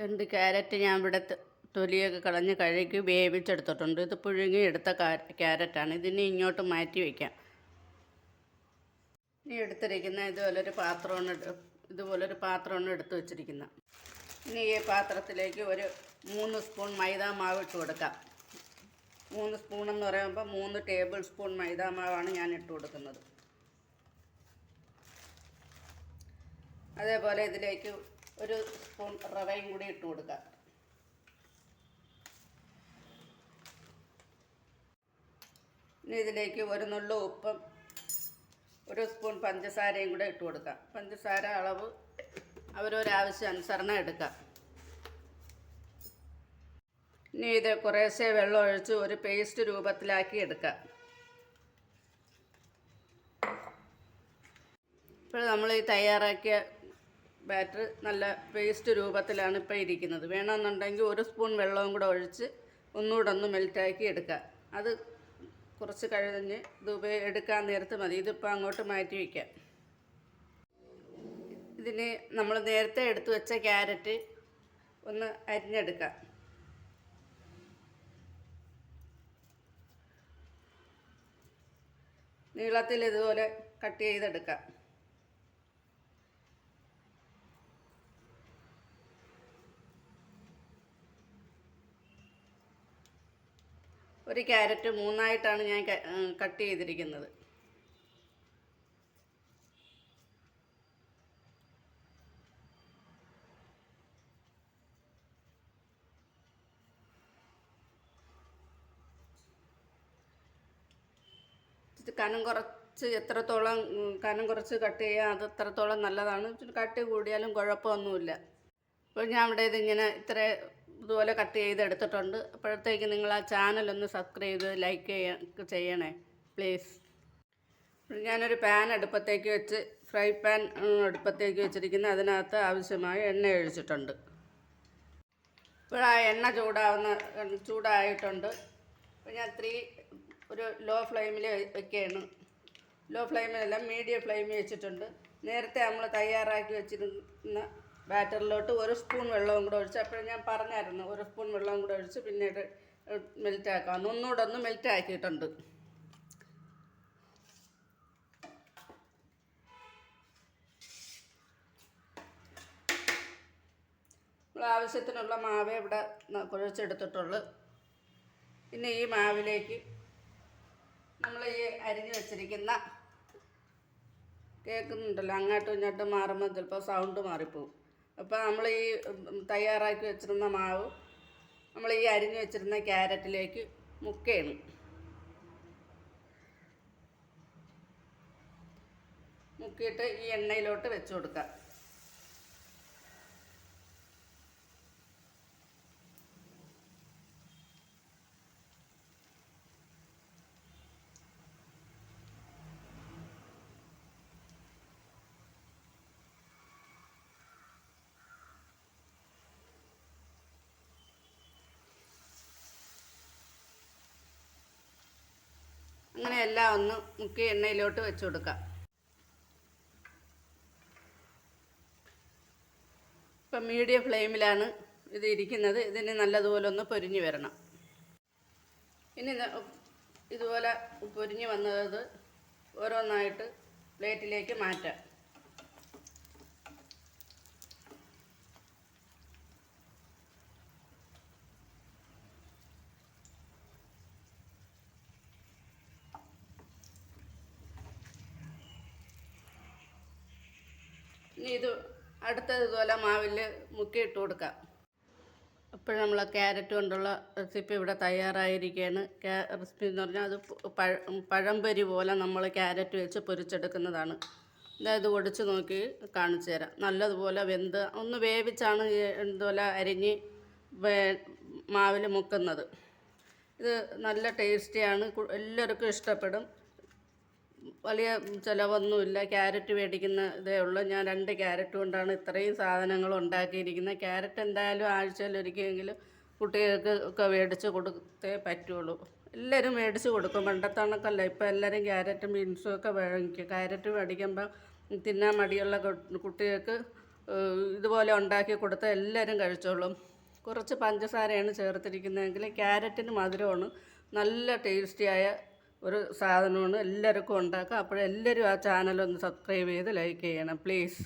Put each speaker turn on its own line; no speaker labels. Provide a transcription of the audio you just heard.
രണ്ട് ക്യാരറ്റ് ഞാൻ ഇവിടെ തൊലിയൊക്കെ കളഞ്ഞ് കഴുകി വേവിച്ചെടുത്തിട്ടുണ്ട്. ഇത് പുഴുങ്ങി എടുത്ത ക്യാരറ്റാണ്. ഇതിനെ ഇങ്ങോട്ട് മാറ്റി വയ്ക്കാം ഇനി എടുത്തിരിക്കുന്ന ഇതുപോലൊരു പാത്രമാണ് ഇതുപോലൊരു പാത്രമാണ് എടുത്ത് വച്ചിരിക്കുന്നത് ഇനി ഈ പാത്രത്തിലേക്ക് ഒരു മൂന്ന് സ്പൂൺ മൈദാ മാവ് ഇട്ട് കൊടുക്കാം. മൂന്ന് സ്പൂൺ എന്ന് പറയുമ്പോൾ മൂന്ന് ടേബിൾ സ്പൂൺ മൈദാ മാവാണ് ഞാൻ ഇട്ട് കൊടുക്കുന്നത്. അതേപോലെ ഇതിലേക്ക് ഒരു സ്പൂൺ റവയും കൂടി ഇട്ട് കൊടുക്കാം. ഇനി ഇതിലേക്ക് ഒരു നുള്ളു ഉപ്പും ഒരു സ്പൂൺ പഞ്ചസാരയും കൂടെ ഇട്ട് കൊടുക്കാം. പഞ്ചസാര അളവ് അവരൊരാവശ്യാനുസരണം എടുക്കാം. ഇനി ഇത് കുറേശ്ശെ വെള്ളം ഒഴിച്ച് ഒരു പേസ്റ്റ് രൂപത്തിലാക്കി എടുക്കാം. ഇപ്പോൾ നമ്മൾ ഈ തയ്യാറാക്കിയ ബാറ്റർ നല്ല പേസ്റ്റ് രൂപത്തിലാണ് ഇപ്പോൾ ഇരിക്കുന്നത്. വേണമെന്നുണ്ടെങ്കിൽ ഒരു സ്പൂൺ വെള്ളവും കൂടെ ഒഴിച്ച് ഒന്നുകൂടെ ഒന്ന് മെൽറ്റാക്കി എടുക്കാം അത് കുറച്ച് കഴിഞ്ഞ് ഇത് എടുക്കാൻ നേരത്ത് മതി. ഇതിപ്പോൾ അങ്ങോട്ട് മാറ്റി വയ്ക്കാം ഇതിന് നമ്മൾ നേരത്തെ എടുത്തു വെച്ച ക്യാരറ്റ് ഒന്ന് അരിഞ്ഞെടുക്കാം. നീളത്തിൽ ഇതുപോലെ കട്ട് ചെയ്തെടുക്കാം. ഒരു ക്യാരറ്റ് മൂന്നായിട്ടാണ് ഞാൻ കട്ട് ചെയ്തിരിക്കുന്നത്. കനം കുറച്ച് എത്രത്തോളം കനം കുറച്ച് കട്ട് ചെയ്യാൻ അത് എത്രത്തോളം നല്ലതാണ്. കട്ടി കൂടിയാലും കുഴപ്പമൊന്നുമില്ല. അപ്പോൾ ഞാൻ ഇവിടെ ഇതിങ്ങനെ ഇത്ര ഇതുപോലെ കട്ട് ചെയ്ത് ചെയ്തെടുത്തിട്ടുണ്ട് അപ്പോഴത്തേക്ക് നിങ്ങൾ ആ ചാനലൊന്ന് സബ്സ്ക്രൈബ് ചെയ്ത് ലൈക്ക് ചെയ്യുക ചെയ്യണേ പ്ലീസ് ഞാനൊരു പാൻ അടുപ്പത്തേക്ക് വെച്ച് ഫ്രൈ പാൻ അടുപ്പത്തേക്ക് വെച്ചിരിക്കുന്ന അതിനകത്ത് ആവശ്യമായ എണ്ണ ഒഴിച്ചിട്ടുണ്ട്. ഇപ്പോൾ ആ എണ്ണ ചൂടാവുന്ന ചൂടായിട്ടുണ്ട്. അപ്പോൾ ഞാൻ ത്രീ ഒരു ലോ ഫ്ലെയിമിൽ വെക്കുകയാണ് ലോ ഫ്ലെയിമിലല്ല മീഡിയം ഫ്ലെയിമിൽ വെച്ചിട്ടുണ്ട്. നേരത്തെ നമ്മൾ തയ്യാറാക്കി വെച്ചിരുന്ന ബാറ്ററിലോട്ട് ഒരു സ്പൂൺ വെള്ളവും കൂടെ ഒഴിച്ച് അപ്പോഴും ഞാൻ പറഞ്ഞായിരുന്നു ഒരു സ്പൂൺ വെള്ളവും കൂടെ ഒഴിച്ച് പിന്നീട് മെൽറ്റ് ആക്കാം ഒന്നുകൂടെ ഒന്ന് മെൽറ്റ് ആക്കിയിട്ടുണ്ട് നമ്മൾ ആവശ്യത്തിനുള്ള മാവ് ഇവിടെ കുഴച്ചെടുത്തിട്ടുള്ളൂ പിന്നെ ഈ മാവിലേക്ക് നമ്മൾ ഈ അരിഞ്ഞു വെച്ചിരിക്കുന്ന കേൾക്കുന്നുണ്ടല്ലോ അങ്ങോട്ടും ഇങ്ങോട്ടും മാറുമ്പോൾ ചിലപ്പോൾ സൗണ്ട് മാറിപ്പോവും. അപ്പോൾ നമ്മൾ ഈ തയ്യാറാക്കി വെച്ചിരുന്ന മാവ് നമ്മൾ ഈ അരിഞ്ഞു വെച്ചിരുന്ന ക്യാരറ്റിലേക്ക് മുക്കയാണ് മുക്കിയിട്ട് ഈ എണ്ണയിലോട്ട് വെച്ച് കൊടുക്കാം. അങ്ങനെ എല്ലാം ഒന്ന് മുക്കി എണ്ണയിലോട്ട് വെച്ച് കൊടുക്കാം. ഇപ്പം മീഡിയം ഫ്ലെയിമിലാണ് ഇത് ഇരിക്കുന്നത്. ഇതിന് നല്ലതുപോലെ ഒന്ന് പൊരിഞ്ഞ് വരണം. ഇനി ഇതുപോലെ പൊരിഞ്ഞ് വന്നത് ഓരോന്നായിട്ട് പ്ലേറ്റിലേക്ക് മാറ്റാം. ഇനി ഇത് അടുത്തത് ഇതുപോലെ മാവിൽ മുക്കിയിട്ട് കൊടുക്കാം. അപ്പോൾ നമ്മൾ ക്യാരറ്റ് കൊണ്ടുള്ള റെസിപ്പി ഇവിടെ തയ്യാറായിരിക്കുകയാണ് ക്യാ റെസിപ്പി എന്ന് പറഞ്ഞാൽ അത് പഴ പഴംപൊരി പോലെ നമ്മൾ ക്യാരറ്റ് വെച്ച് പൊരിച്ചെടുക്കുന്നതാണ്. ഇത് ഒടിച്ച് നോക്കി കാണിച്ചു തരാം. നല്ലതുപോലെ വെന്ത് ഒന്ന് വേവിച്ചാണ് ഇതുപോലെ അരിഞ്ഞ് മാവിൽ മുക്കുന്നത്. ഇത് നല്ല ടേസ്റ്റിയാണ്. എല്ലാവർക്കും ഇഷ്ടപ്പെടും. വലിയ ചിലവൊന്നുമില്ല. ക്യാരറ്റ് മേടിക്കുന്ന ഇതേ ഉള്ളൂ. ഞാൻ രണ്ട് ക്യാരറ്റ് കൊണ്ടാണ് ഇത്രയും സാധനങ്ങൾ ഉണ്ടാക്കിയിരിക്കുന്നത്. ക്യാരറ്റ് എന്തായാലും ആഴ്ചയിൽ ഒരിക്കലെങ്കിലും കുട്ടികൾക്ക് ഒക്കെ മേടിച്ച് കൊടുത്തേ പറ്റുള്ളൂ. എല്ലാവരും മേടിച്ച് കൊടുക്കും. പണ്ടത്തെ കണക്കല്ല. ഇപ്പോൾ എല്ലാവരും ക്യാരറ്റും ബീൻസും ഒക്കെ വാങ്ങിക്കും. ക്യാരറ്റ് മേടിക്കുമ്പോൾ തിന്നാൻ മടിയുള്ള കുട്ടികൾക്ക് ഇതുപോലെ ഉണ്ടാക്കി കൊടുത്താൽ എല്ലാവരും കഴിച്ചോളും. കുറച്ച് പഞ്ചസാരയാണ് ചേർത്തിരിക്കുന്നതെങ്കിൽ ക്യാരറ്റിന് മധുരമാണ്. നല്ല ടേസ്റ്റിയായ ഒരു സാധനമാണ് എല്ലാവർക്കും ഉണ്ടാക്കാം. അപ്പോഴെല്ലാവരും ആ ചാനലൊന്ന് സബ്സ്ക്രൈബ് ചെയ്ത് ലൈക്ക് ചെയ്യണം പ്ലീസ്